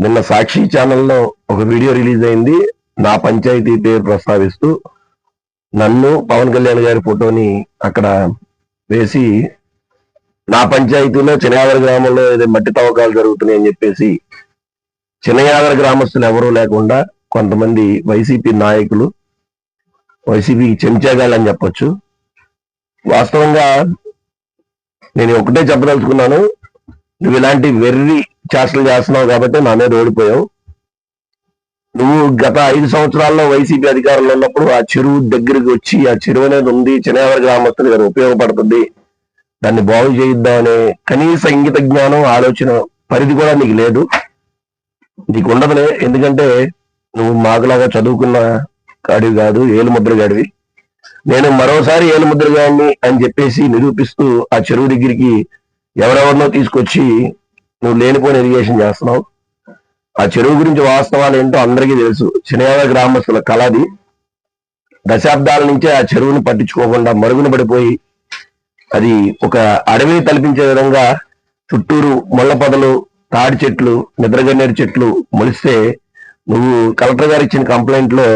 నిన్న సాక్షి ఛానల్లో ఒక వీడియో రిలీజ్ అయింది. నా పంచాయతీ పేరు ప్రస్తావిస్తూ నన్ను పవన్ కళ్యాణ్ గారి ఫోటోని అక్కడ వేసి నా పంచాయతీలో చినయాగర గ్రామంలో ఏదో మట్టి తవ్వకాలు జరుగుతున్నాయి అని చెప్పేసి చినయాగర గ్రామస్తులు ఎవరూ లేకుండా కొంతమంది వైసీపీ నాయకులు వైసీపీ చెంచాగాళ్ళు అని చెప్పొచ్చు. వాస్తవంగా నేను ఒకటే చెప్పదలుచుకున్నాను. నువ్వు ఇలాంటి వెర్రి చేష్టలు చేస్తున్నావు కాబట్టి నా మీద ఓడిపోయావు. నువ్వు గత ఐదు సంవత్సరాల్లో వైసీపీ అధికారంలో ఉన్నప్పుడు ఆ చెరువు దగ్గరికి వచ్చి ఆ చెరువు అనేది ఉంది చిన్నవర గ్రామస్తులు గారు ఉపయోగపడుతుంది. దాన్ని బాగు చేయిద్దామనే కనీస ఇంగిత జ్ఞానం ఆలోచన పరిధి కూడా నీకు లేదు. నీకు ఉండదులే ఎందుకంటే నువ్వు మాకులాగా చదువుకున్న కాడివి కాదు ఏలుముద్రగాడివి నేను మరోసారి ఏలుముద్రగాడిని అని చెప్పేసి నిరూపిస్తూ ఆ చెరువు దగ్గరికి ఎవరెవరినో తీసుకొచ్చి నువ్వు లేనిపోయిన ఇరిగేషన్ చేస్తున్నావు. ఆ చెరువు గురించి వాస్తవాలు ఏంటో అందరికీ తెలుసు. చిన్నయాద గ్రామస్తుల కళది దశాబ్దాల నుంచే ఆ చెరువుని పట్టించుకోకుండా మరుగున పడిపోయి అది ఒక అడవిని తలపించే విధంగా చుట్టూరు ముళ్ళ పొదలు తాడి చెట్లు నిద్రగన్నేరు చెట్లు మొలిస్తే నువ్వు కలెక్టర్ గారు ఇచ్చిన కంప్లైంట్లో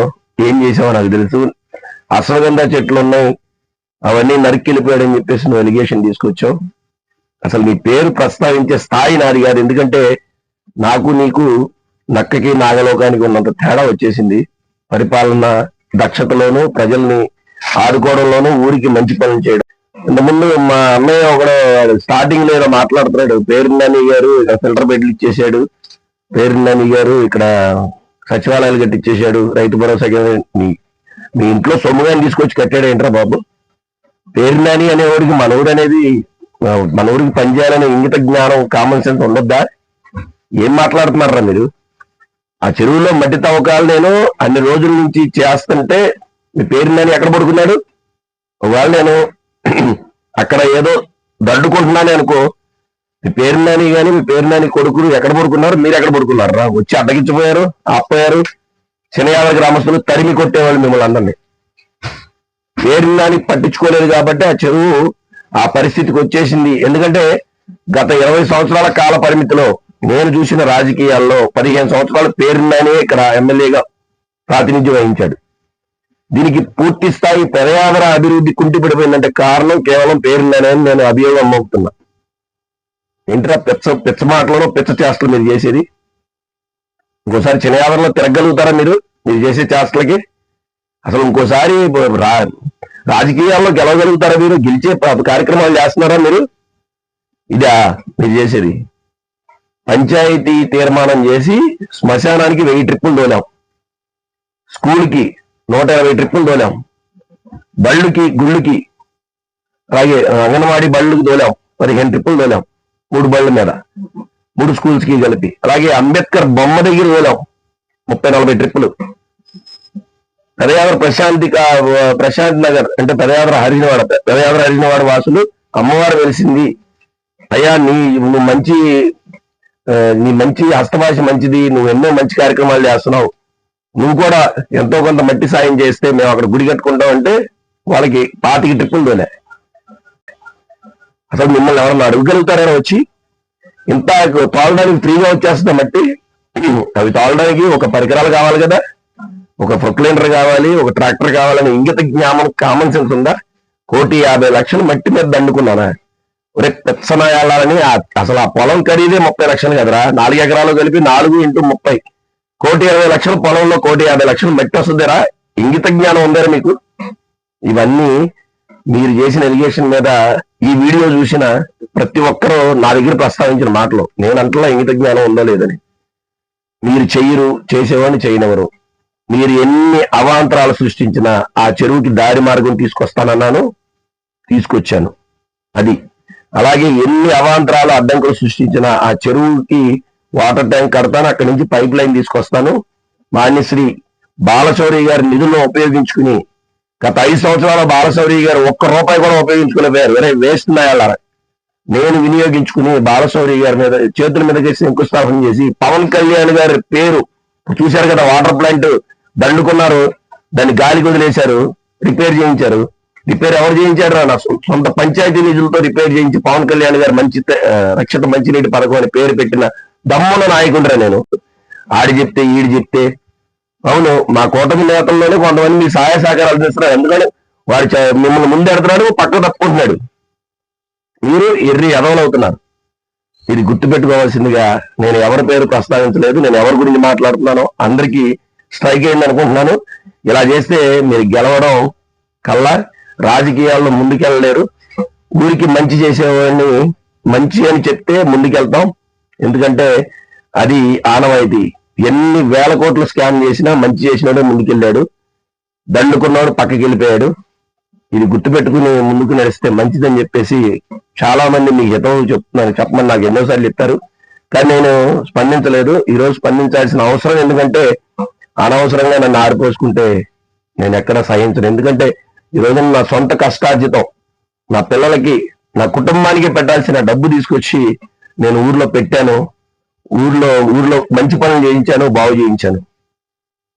ఏం చేసావో నాకు తెలుసు. అశ్వగంధ చెట్లు ఉన్నాయి. అవన్నీ నరికి వెళ్ళిపోయాడని చెప్పేసి నువ్వు ఎలిగేషన్ తీసుకొచ్చావు. అసలు మీ పేరు ప్రస్తావించే స్థాయి నాది కాదు. ఎందుకంటే నాకు నీకు నక్కకి నాగలోకానికి ఉన్నంత తేడా వచ్చేసింది. పరిపాలన దక్షతలోను ప్రజల్ని ఆదుకోవడంలోనూ ఊరికి మంచి పనులు చేయడం. ఇంతకుముందు మా అన్నయ్య ఒకడు స్టార్టింగ్లో ఏదో మాట్లాడుతున్నాడు. పేరున్నాని గారు ఇక్కడ ఫిల్టర్ బెడ్లు ఇచ్చేసాడు పేరుందని గారు ఇక్కడ సచివాలయాలు కట్టించేశాడు రైతు భరోసా మీ మీ ఇంట్లో సొమ్ముగాని తీసుకొచ్చి కట్టాడు ఏంట్రా బాబు? పేరుందని అనేవాడికి మన అనేది మన ఊరికి పనిచేయాలనే ఇంగిత జ్ఞానం కామన్ సెన్స్ ఉండొద్దా? ఏం మాట్లాడుతున్నారా మీరు? ఆ చెరువులో మట్టి తవ్వకాలు నేను అన్ని రోజుల నుంచి చేస్తుంటే మీ పేరు నేను ఎక్కడ పడుకున్నాడు? ఒకవేళ నేను అక్కడ ఏదో దడ్డుకుంటున్నాను అనుకో మీ పేరునాని కానీ మీ పేరు నాని కొడుకులు ఎక్కడ పడుకున్నారు? మీరు ఎక్కడ పడుకున్నారు? రా వచ్చి అడ్డగించిపోయారు ఆపోయారు శనియాల గ్రామస్తులు తరిమి కొట్టేవాళ్ళు మిమ్మల్ని అందరినీ. పేరునాని పట్టించుకోలేదు కాబట్టి ఆ చెరువు ఆ పరిస్థితికి వచ్చేసింది. ఎందుకంటే గత ఇరవై సంవత్సరాల కాల పరిమితిలో నేను చూసిన రాజకీయాల్లో పదిహేను సంవత్సరాల పేరున్నానే ఇక్కడ ఎమ్మెల్యేగా ప్రాతినిధ్యం వహించాడు. దీనికి పూర్తి స్థాయి పర్యావరణ అభివృద్ధి కుంటిపడిపోయిందంటే కారణం కేవలం పేరున్నానే నేను అభియోగం మోపుతున్నా ఏంటరా పెచ్చ పెచ్చ మాటలను పెచ్చ చేష్టలు మీరు చేసేది? ఇంకోసారి చిన్నయాదరంలో తిరగలుగుతారా మీరు? మీరు చేసే చేష్టలకి? అసలు ఇంకోసారి రాజకీయాల్లో గెలవగలుగుతారా మీరు? గెలిచే కార్యక్రమాలు చేస్తున్నారా మీరు? ఇదా మీరు చేసేది. పంచాయతీ తీర్మానం చేసి శ్మశానానికి వెయ్యి ట్రిప్పులు తోలాం. స్కూల్కి నూట ఇరవై ట్రిప్పులు తోలాం. బళ్ళుకి గుళ్ళుకి అలాగే అంగన్వాడీ బళ్ళుకి తోలాం. పదిహేను ట్రిప్పులు తోలాం మూడు బళ్ళ మీద. మూడు స్కూల్స్కి కలిపి. అలాగే అంబేద్కర్ బొమ్మ దగ్గర తోలాం. ముప్పై నలభై ట్రిప్పులు. పెదయావర ప్రశాంతి ప్రశాంత్ నగర్ అంటే పెదయావర హరిజనవాడ పెదయావర హరిజనవాడ వాసులు అమ్మవారు వెలిసింది. అయ్యా నీ నువ్వు మంచి నీ మంచి హస్తభాష మంచిది నువ్వు ఎన్నో మంచి కార్యక్రమాలు చేస్తున్నావు. నువ్వు కూడా ఎంతో కొంత మట్టి సాయం చేస్తే మేము అక్కడ గుడి కట్టుకుంటాం అంటే వాళ్ళకి పాతికి ట్రిప్పులు తోలే. అసలు మిమ్మల్ని ఎవరన్నా అడుగుగలుగుతారని వచ్చి? ఇంత తోలడానికి ఫ్రీగా వచ్చేస్తుంది మట్టి అవి తోలడానికి ఒక పరికరాలు కావాలి కదా. ఒక ప్రొక్లైనర్ కావాలి ఒక ట్రాక్టర్ కావాలని ఇంగిత జ్ఞానం కామన్ సెన్స్ ఉందా? కోటి యాభై లక్షలు మట్టి మీద దండుకున్నానా? ఒరే పెచ్చనాయాలని అసలు ఆ పొలం ఖరీదే ముప్పై లక్షలు కదరా? నాలుగు ఎకరాలు కలిపి నాలుగు ఇంటూ ముప్పై. కోటి ఇరవై లక్షలు పొలంలో కోటి యాభై లక్షలు మట్టి వస్తుందిరా? ఇంగిత జ్ఞానం ఉందారా మీకు? ఇవన్నీ మీరు చేసిన ఎలిగేషన్ మీద ఈ వీడియో చూసిన ప్రతి ఒక్కరూ నా దగ్గర ప్రస్తావించిన మాటలు. నేను అంటలా ఇంగిత జ్ఞానం ఉందో లేదని. మీరు చెయ్యరు చేసేవాడిని చేయనివ్వరు. మీరు ఎన్ని అవాంతరాలు సృష్టించినా ఆ చెరువుకి దారి మార్గం తీసుకొస్తానన్నాను తీసుకొచ్చాను. అది. అలాగే ఎన్ని అవాంతరాలు అడ్డంకులు సృష్టించినా ఆ చెరువుకి వాటర్ ట్యాంక్ కడతాను అక్కడి నుంచి పైప్ లైన్ తీసుకొస్తాను. మాన్యశ్రీ బాలశౌరి గారి నిధులను ఉపయోగించుకుని గత ఐదు సంవత్సరాల బాలశౌరి గారు ఒక్క రూపాయి కూడా ఉపయోగించుకోలేకపోయారు వేరే వేస్ట్ నాయాల నేను వినియోగించుకుని బాలశౌరి గారి మీద చేతుల మీద చేసి శంకుస్థాపన చేసి పవన్ కళ్యాణ్ గారి పేరు చూశారు కదా వాటర్ ప్లాంట్ దండుకున్నారు. దాన్ని గాలికి వదిలేశారు. రిపేర్ చేయించారు. రిపేర్ ఎవరు చేయించారు రా నా సొంత పంచాయతీ నిధులతో రిపేర్ చేయించి పవన్ కళ్యాణ్ గారు మంచి రక్షత రక్షిత మంచినీటి పథకం అని పేరు పెట్టిన దమ్మున నాయకుడిరా నేను. ఆడి చెప్తే ఈడు చెప్తే. అవును మా కూటమి నేతల్లోనే కొంతమంది మీ సహాయ సహకారాలు చేస్తున్నారు. ఎందుకంటే వాడు చ- మిమ్మల్ని ముందెడుతున్నాడు పక్క తప్పుకుంటున్నాడు. మీరు ఎర్రి ఎదవలు అవుతున్నారు. ఇది గుర్తుపెట్టుకోవాల్సిందిగా నేను ఎవరి పేరు ప్రస్తావించలేదు. నేను ఎవరి గురించి మాట్లాడుతున్నానో అందరికీ స్ట్రైక్ అయింది అనుకుంటున్నాను. ఇలా చేస్తే మీరు గెలవడం కల్లా రాజకీయాల్లో ముందుకెళ్ళలేరు. ఊరికి మంచి చేసేవాడిని మంచి అని చెప్తే ముందుకెళ్తాం. ఎందుకంటే అది ఆనవాయితీ. ఎన్ని వేల కోట్లు స్కామ్ చేసినా మంచి చేసినాడు ముందుకెళ్ళాడు. దండుకున్నాడు పక్కకి వెళ్ళిపోయాడు. ఇది గుర్తుపెట్టుకుని ముందుకు నడిస్తే మంచిదని చెప్పేసి చాలా మంది మీకు హితం చెప్తున్నాను చెప్పమని నాకు ఎన్నోసార్లు చెప్పారు. కానీ నేను స్పందించలేదు. ఈరోజు స్పందించాల్సిన అవసరం ఎందుకంటే అనవసరంగా నన్ను ఆరిపోసుకుంటే నేను ఎక్కడ సహించను. ఎందుకంటే ఈ నా సొంత కష్టార్జితం నా పిల్లలకి నా కుటుంబానికి పెట్టాల్సిన డబ్బు తీసుకొచ్చి నేను ఊర్లో పెట్టాను. ఊర్లో ఊర్లో మంచి పనులు చేయించాను బాగు చేయించాను.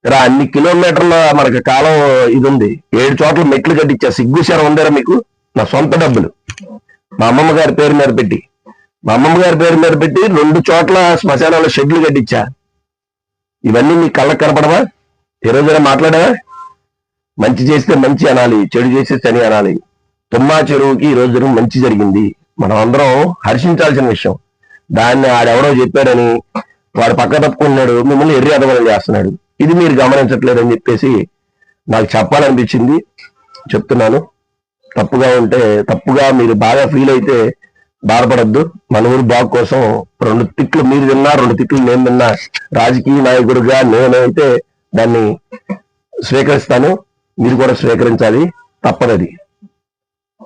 ఇలా అన్ని కిలోమీటర్ల మనకి కాలం ఇది ఉంది ఏడు చోట్ల మెట్లు కట్టించా. సిగ్గుశారం ఉందారా మీకు? నా సొంత డబ్బులు. మా అమ్మమ్మ గారి పేరు మీద పెట్టి మా అమ్మమ్మ గారి పేరు మీద పెట్టి రెండు చోట్ల శ్మశానాల షెడ్లు కట్టించా. ఇవన్నీ మీ కళ్ళకు కనపడవా? ఏ రోజైనా మాట్లాడవా? మంచి చేస్తే మంచి అనాలి చెడు చేస్తే చని అనాలి. తుమ్మా చెరువుకి ఈ రోజు మంచి జరిగింది. మనం అందరం హర్షించాల్సిన విషయం. దాన్ని ఆడెవడో చెప్పాడని వాడు పక్క తప్పుకున్నాడు మిమ్మల్ని ఎర్రి అదమనం చేస్తున్నాడు. ఇది మీరు గమనించట్లేదని చెప్పేసి నాకు చెప్పాలనిపించింది. చెప్తున్నాను. తప్పుగా ఉంటే తప్పుగా మీరు బాగా ఫీల్ అయితే బాధపడద్దు. మన ఊరు బాగు కోసం రెండు తిట్లు మీరు తిన్నా రెండు తిట్లు నేను తిన్నా రాజకీయ నాయకుడిగా నేనైతే దాన్ని స్వీకరిస్తాను. మీరు కూడా స్వీకరించాలి. తప్పదది.